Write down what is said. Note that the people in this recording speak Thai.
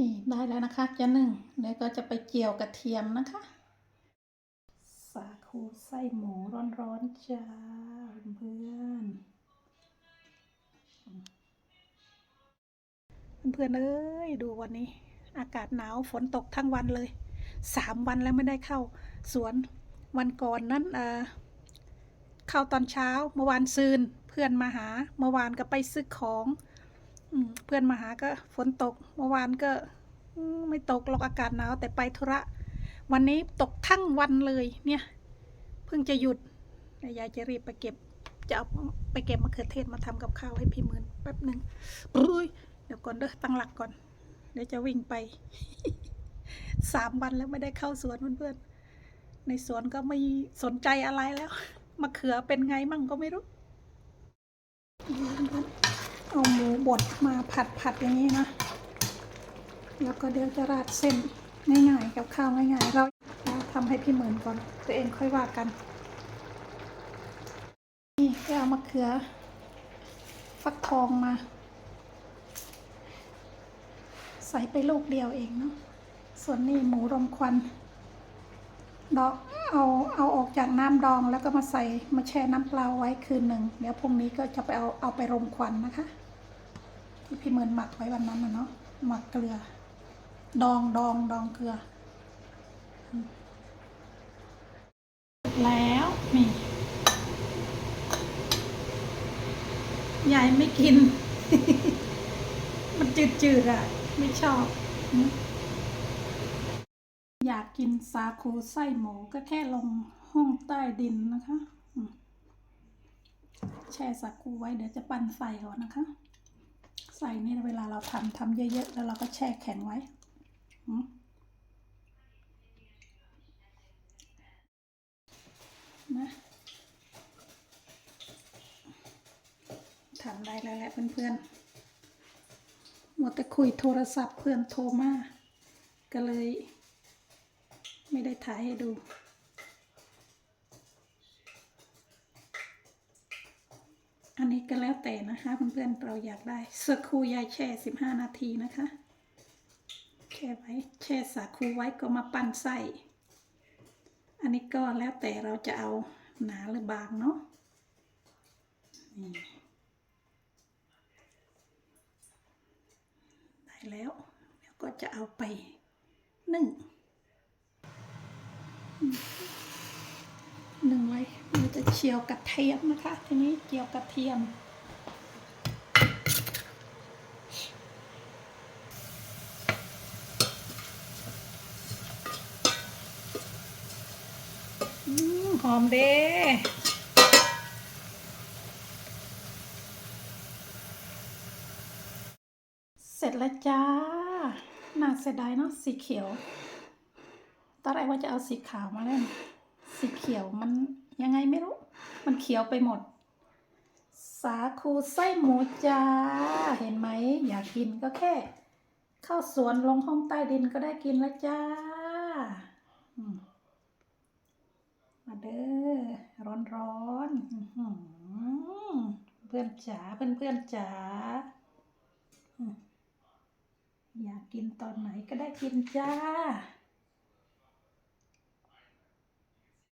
นี่ได้แล้วนะคะจะหนึ่งแล้วก็จะไปเจียวกระเทียมนะคะ สาคูไส้หมูร้อนๆจ้าเพื่อนเพื่อนเอ้ยดูวันนี้ อากาศหนาวฝนตกทั้งวันเลยสามวันแล้วไม่ได้เข้า สวนวันก่อนนั้นเออเข้าตอนเช้าเมื่อวานซืนเพื่อนมาหาเมื่อวานก็ไปซื้อของ เพื่อนมาหาก็ฝนตก เมื่อวานก็ไม่ตกหรอกอากาศหนาวแต่ไปธุระ วันนี้ตกทั้งวันเลยเนี่ย เพิ่งจะหยุดแต่ยายจะรีบไปเก็บ จะเอาไปเก็บมะเขือเทศมาทำกับข้าวให้พี่หมื่นแป๊บหนึ่งปุ้ยเดี๋ยวก่อนเด้อตั้งหลักก่อน เดี๋ยวจะวิ่งไปสามวันแล้วไม่ได้เข้าสวนเพื่อนๆในสวนก็ไม่สนใจอะไรแล้วมะเขือเป็นไงมั่งก็ไม่รู้ เอาหมูบดมาผัดผัดอย่างนี้นะ แล้วก็เดี๋ยวจะราดเส้นง่ายๆกับข้าวง่ายๆ เราทำให้พี่เหมือนก่อน ตัวเองค่อยว่ากัน นี่ก็เอามะเขือ ฟักทองมา ใส่ไปลูกเดียวเองเนาะส่วนนี้หมูรมควันดอกเอาเอาออกจากน้ำดองแล้วก็มาใส่มาแช่น้ำเปล่าไว้คืนหนึ่งเดี๋ยวพรุ่งนี้ก็จะไปเอาเอาไปรมควันนะคะ ที่พี่เมินหมักไว้วันนั้นนะเนาะหมักเกลือ ดองดองดองเกลือ แล้วนี่ยายไม่กิน มันจืดๆอะ ไม่ชอบ อยากกินสาคูไส้หมูก็แค่ลงห้องใต้ดินนะคะ แช่สาคูไว้เดี๋ยวจะปั่นไฟก่อนนะคะ ใส่นี่เวลาเราทำทำเยอะๆ แล้วเราก็แช่แข็งไว้นะทำได้แล้วแหละเพื่อนๆหมัวแต่คุยโทรศัพท์เพื่อนโทรมา ก็เลย ไม่ได้ถ่ายให้ดู อันนี้ก็แล้วแต่นะคะเพื่อนๆเราอยากได้สักคูยายแช่สิบห้านาทีนะคะแช่ไว้แช่สาคูไว้ก็มาปั้นไส้อันนี้ก็แล้วแต่เราจะเอาหนาหรือบางเนาะนี่ได้แล้วเดี๋ยวก็จะเอาไปนึ่งหนึ่งไว้ จะเจียวกระเทียมนะคะ ทีนี้เจียวกระเทียมอืมหอมเด้เสร็จแล้วจ้าน่าเสียดายเนาะสีเขียว ตอนแรกว่าจะเอาสีขาวมาเล่นสีเขียวมัน ยังไงไม่รู้ มันเขียวไปหมด สาคูไส้หมูจ้า เห็นไหม อยากกินก็แค่ เข้าสวนลงห้องใต้ดินก็ได้กินแล้วจ้า มาเด้อ ร้อนร้อนๆเพื่อนจ๋าเพื่อนเพื่อนจ๋าอยากกินตอนไหนก็ได้กินจ้า